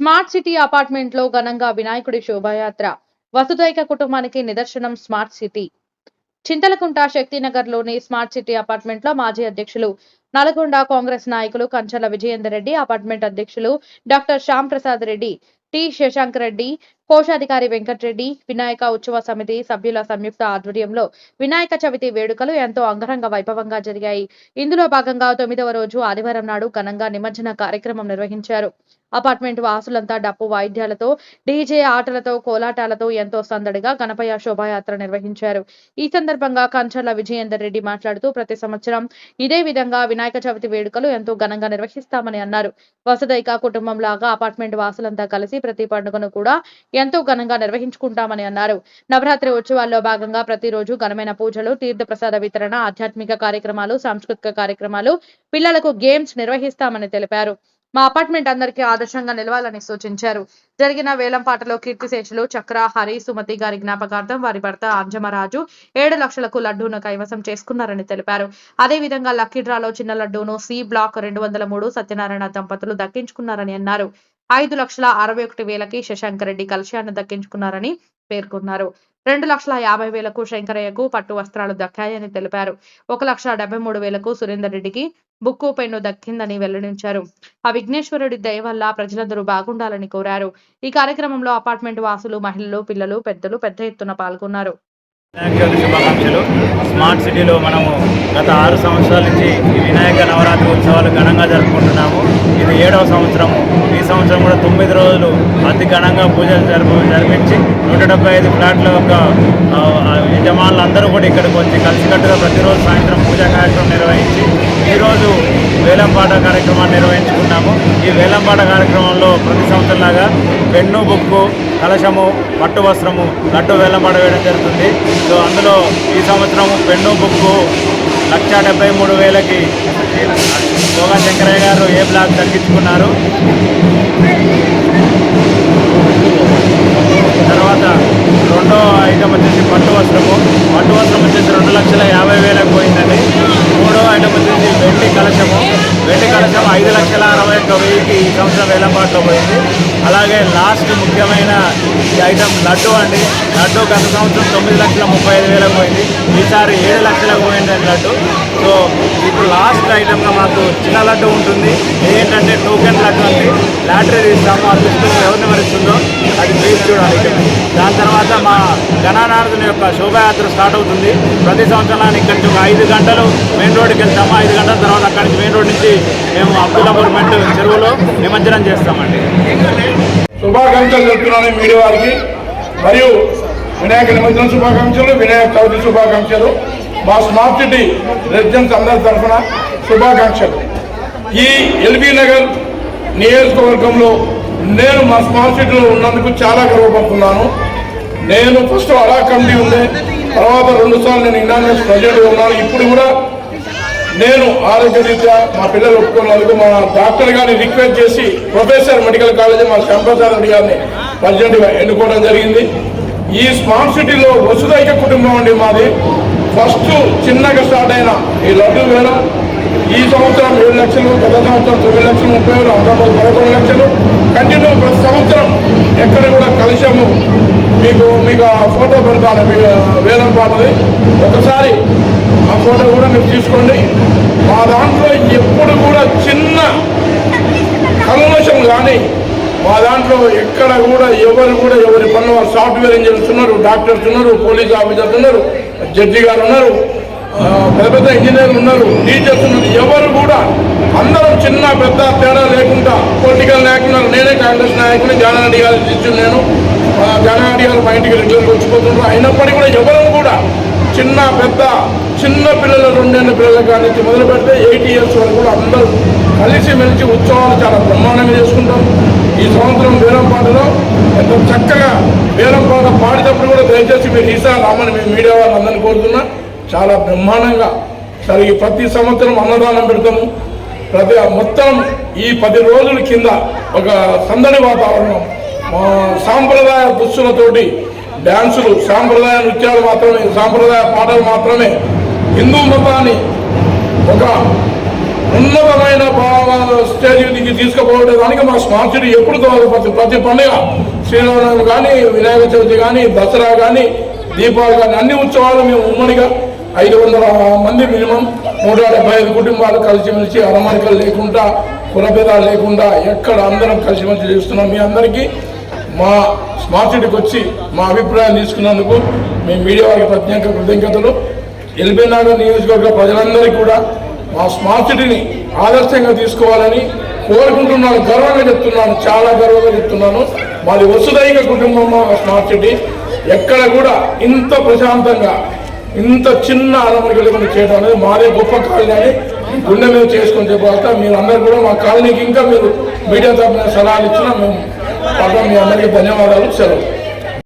Smart city అపార్ట్మెంట్లో ఘనంగా వినాయకుడి శోభాయాత్ర. వసుదైక కుటుంబానికి నిదర్శనం స్మార్ట్ సిటీ. చింతలకుంట శక్తినగర్లోని స్మార్ట్ సిటీ అపార్ట్మెంట్లో మాజీ అధ్యక్షులు నల్గొండ కాంగ్రెస్ నాయకులు కంచర్ల విజయేందర్ రెడ్డి అపార్ట్మెంట్ అధ్యక్షులు డాక్టర్ శ్యామ్ ప్రసాద్ రెడ్డి టి శశాంక్ రెడ్డి కోశాధికారి వెంకటరెడ్డి వినాయక ఉత్సవ సమితి సభ్యుల సంయుక్త ఆధ్వర్యంలో వినాయక చవితి వేడుకలు ఎంతో అంగరంగ వైభవంగా జరిగాయి. ఇందులో భాగంగా తొమ్మిదవ రోజు ఆదివారం నాడు ఘనంగా నిమజ్జన కార్యక్రమం నిర్వహించారు. అపార్ట్మెంట్ వాసులంతా డప్పు వాయిద్యాలతో డీజే ఆటలతో కోలాటాలతో ఎంతో సందడిగా గణపయ్య శోభాయాత్ర నిర్వహించారు. ఈ సందర్భంగా కంచర్ల విజయేందర్ రెడ్డి మాట్లాడుతూ ప్రతి సంవత్సరం ఇదే విధంగా వినాయక చవితి వేడుకలు ఎంతో ఘనంగా నిర్వహిస్తామని అన్నారు. వసదైక కుటుంబం లాగా అపార్ట్మెంట్ వాసులంతా కలిసి ప్రతి పండుగను కూడా ఎంతో ఘనంగా నిర్వహించుకుంటామని అన్నారు. నవరాత్రి ఉత్సవాల్లో భాగంగా ప్రతిరోజు ఘనమైన పూజలు తీర్థ ప్రసాద వితరణ ఆధ్యాత్మిక కార్యక్రమాలు సాంస్కృతిక కార్యక్రమాలు పిల్లలకు గేమ్స్ నిర్వహిస్తామని తెలిపారు. మా అపార్ట్మెంట్ అందరికీ ఆదర్శంగా నిలవాలని సూచించారు. జరిగిన వేలంపాటలో కీర్తిశేషులు చక్ర హరి సుమతి గారి జ్ఞాపకార్థం వారి భర్త అంజమరాజు ఏడు లక్షలకు లడ్డూను కైవసం చేసుకున్నారని తెలిపారు. అదేవిధంగా లక్కీ డ్రాలో చిన్న లడ్డూను సి బ్లాక్ రెండు వందల మూడు సత్యనారాయణ దంపతులు దక్కించుకున్నారని అన్నారు. ఐదు లక్షల అరవై ఒకటి వేలకి శశాంక్ రెడ్డి కలశాన్ని దక్కించుకున్నారని పేర్కొన్నారు. రెండు లక్షల యాభై వేలకు శంకరయ్యకు పట్టు వస్త్రాలు దక్కాయని తెలిపారు. ఒక లక్ష డెబ్బై మూడు వేలకు సురేందర్ రెడ్డికి బుక్కు పెన్ను దక్కిందని వెల్లడించారు. ఆ విఘ్నేశ్వరుడి దయ వల్ల ప్రజలందరూ బాగుండాలని కోరారు. ఈ కార్యక్రమంలో అపార్ట్మెంట్ వాసులు మహిళలు పిల్లలు పెద్దలు పెద్ద ఎత్తున పాల్గొన్నారు. వినాయక చవితి శుభాకాంక్షలు. స్మార్ట్ సిటీలో మనము గత ఆరు సంవత్సరాల నుంచి ఈ వినాయక నవరాత్రి ఉత్సవాలు ఘనంగా జరుపుకుంటున్నాము. ఇది ఏడవ సంవత్సరము. ఈ సంవత్సరం కూడా తొమ్మిది రోజులు అతి ఘనంగా పూజలు జరుపు జరిపించి నూట డెబ్బై ఐదు ఫ్లాట్ల యొక్క యజమానులందరూ కూడా ఇక్కడికి వచ్చి కలిసికట్టుగా ప్రతిరోజు సాయంత్రం పూజా కార్యక్రమం నిర్వహించి ఈరోజు వేలంపాట కార్యక్రమాన్ని నిర్వహించుకున్నాము. ఈ వేలంపాట కార్యక్రమంలో ప్రతి సంవత్సరంలాగా పెన్ను బుక్కు కలశము పట్టు వస్త్రము లడ్డు వేలంపాట వేయడం జరుగుతుంది. సో అందులో ఈ సంవత్సరం పెన్ను బుక్కు లక్ష డెబ్బై మూడు వేలకి యోగా శంకరయ్య గారు ఏ బ్లాక్ తగ్గించుకున్నారు? తర్వాత రెండో ఐటమ్ వచ్చేసి పట్టు వస్త్రము. పట్టు వస్త్రం వచ్చేసి రెండు లక్షల యాభై కలశము వెండి కలశం ఐదు లక్షల అరవై ఒక్క వెయ్యికి ఈ సంవత్సరం వేలంపాట్లో పోయింది. అలాగే లాస్ట్ ముఖ్యమైన ఈ ఐటమ్ లడ్డు అండి. లడ్డు గత సంవత్సరం తొమ్మిది లక్షల ముప్పై ఐదు వేలకు పోయింది. ఈసారి ఏడు లక్షలకు పోయిందండి లడ్డు. సో ఇప్పుడు లాస్ట్ ఐటమ్గా మాకు చిన్న లడ్డు ఉంటుంది. ఏంటంటే టోకెన్ లడ్డు అండి. లాటరీ తీస్తాము. అదృష్టం ఎవరిని మరిస్తుందో అది ప్లీజ్ చూడాలి దాని తర్వాత మా గణనాథుని యొక్క శోభాయాత్ర స్టార్ట్ అవుతుంది. ప్రతి సంవత్సరానికి ఇక్కడి ఒక ఐదు గంటలు మెయిన్ రోడ్డుకి వెళ్తాము. ఐదు గంటల తర్వాత అక్కడి నుంచి మెయిన్ రోడ్ నుంచి మేము అబ్దుల్లాపూర్ మెట్ చెరువులో నిమజ్జనం చేస్తామండి. శుభాకాంక్షలు చెప్తున్నాను మీడియా వారికి. మరియు వినాయక నిమజ్జన శుభాకాంక్షలు వినాయక చవితి శుభాకాంక్షలు మా స్మార్ట్ సిటీ రెసిడెన్స్ అందరి తరఫున శుభాకాంక్షలు. ఈ ఎల్బీ నగర్ నియోజకవర్గంలో నేను మా స్మార్ట్ సిటీలో ఉన్నందుకు చాలా గర్వపడుతున్నాను. నేను ఫస్ట్ అడా కమిటీ ఉంది తర్వాత రెండు సార్లు నేను ఇండానియస్ ప్రెసిడెంట్ ఉన్నాను. ఇప్పుడు కూడా నేను ఆరోగ్యరీత్యా మా పిల్లలు ఒప్పుకున్నందుకు మా డాక్టర్ గారిని రిక్వెస్ట్ చేసి ప్రొఫెసర్ మెడికల్ కాలేజ్ మా శంకరాచార్య రెడ్డి గారిని ప్రెసిడెంట్గా ఎన్నుకోవడం జరిగింది. ఈ స్మార్ట్ సిటీలో వసుదైక కుటుంబం అండి మాది. ఫస్ట్ చిన్నగా స్టార్ట్ అయిన ఈ లడ్డు వేలం ఈ సంవత్సరం ఏడు లక్షలు గత సంవత్సరం తొమ్మిది లక్షలు ముప్పై వేలు అంతకుముందు పదకొండు లక్షలు. కంటిన్యూ ప్రతి సంవత్సరం ఎక్కడ కూడా కలిశాము మీకు మీకు ఆ ఫోటో పెడతాను మీకు వేలం పాటది. ఒకసారి ఆ ఫోటో కూడా మీరు తీసుకోండి. మా దాంట్లో ఎప్పుడు కూడా చిన్న కల్మషం కానీ మా దాంట్లో ఎక్కడ కూడా ఎవరు కూడా ఎవరి పనులు వారు సాఫ్ట్వేర్ ఇంజనీర్స్ ఉన్నారు డాక్టర్స్ ఉన్నారు పోలీస్ ఆఫీసర్స్ ఉన్నారు జడ్జి గారు ఉన్నారు పెద్ద పెద్ద ఇంజనీర్లు ఉన్నారు టీచర్స్ ఉన్నారు ఎవరు కూడా అందరం చిన్న పెద్ద తేడా లేకుండా పొలిటికల్ నాయకులు నేనే కాంగ్రెస్ నాయకుని జానారెడ్డి గారు నేను ఆ, గారు మా ఇంటికి రెగ్యులర్గా వచ్చిపోతున్నారు అయినప్పటికీ కూడా ఎవరు కూడా చిన్న పెద్ద చిన్న పిల్లల రెండేళ్ళ పిల్లలు కానీ మొదలు పెడితే ఎయిటీ ఇయర్స్ వరకు కూడా అందరూ కలిసి మెలిసి ఉత్సవాలు చాలా బ్రహ్మాండంగా చేసుకుంటాం ఈ సంవత్సరం వేలంపాటలో ఎంతో చక్కగా వేలంపాట పాడేటప్పుడు కూడా దయచేసి మీరు ఈసారి రామని మేము మీడియా వాళ్ళందరినీ కోరుతున్నా చాలా బ్రహ్మాండంగా. సరే ప్రతి సంవత్సరం అన్నదానం పెడతాము. ప్రతి మొత్తం ఈ పది రోజుల కింద ఒక సందడి వాతావరణం సాంప్రదాయ దుస్తులతోటి డ్యాన్సులు సాంప్రదాయ నృత్యాలు మాత్రమే సాంప్రదాయ పాటలు మాత్రమే. హిందూ మతాన్ని ఒక ఉన్నతమైన భావ స్టేజ్ దిగి మా స్మార్చుడు సిటీ ఎప్పుడు ప్రతి ప్రతి పండుగ శ్రీరామనవమి కానీ వినాయక చవితి కానీ దసరా కానీ దీపావళి కానీ అన్ని ఉత్సవాలు మేము ఉమ్మడిగా ఐదు వందల మంది మినిమం నూట డెబ్బై ఐదు కుటుంబాలు కలిసిమెలిసి అరమరికలు లేకుండా కులభేదాలు లేకుండా ఎక్కడ అందరం కలిసిమెలిసి చేస్తున్నాం. మీ అందరికీ మా స్మార్ట్ సిటీకి వచ్చి మా అభిప్రాయం తీసుకున్నందుకు మేము మీడియా వారికి ప్రత్యేక కృతజ్ఞతలు. ఎల్బీ నగర్ నియోజకవర్గ ప్రజలందరికీ కూడా మా స్మార్ట్ సిటీని ఆదర్శంగా తీసుకోవాలని కోరుకుంటున్నాను గర్వంగా చెప్తున్నాను చాలా గర్వంగా చెప్తున్నాను. మాది వసుదైక కుటుంబం మా స్మార్ట్ సిటీ. ఎక్కడ కూడా ఇంత ప్రశాంతంగా ఇంత చిన్న అరమరిక లేకుండా చేయడం అనేది మాదే గొప్ప కాలనీ అని గుండె మీద చేసుకుని చెప్పాలి మీరు అందరు కూడా మా కాలనీకి ఇంకా మీరు మీడియా తరఫున సలహాలు ఇచ్చినా మేము పడ్డం మీ అందరికీ ధన్యవాదాలు. సెలవు.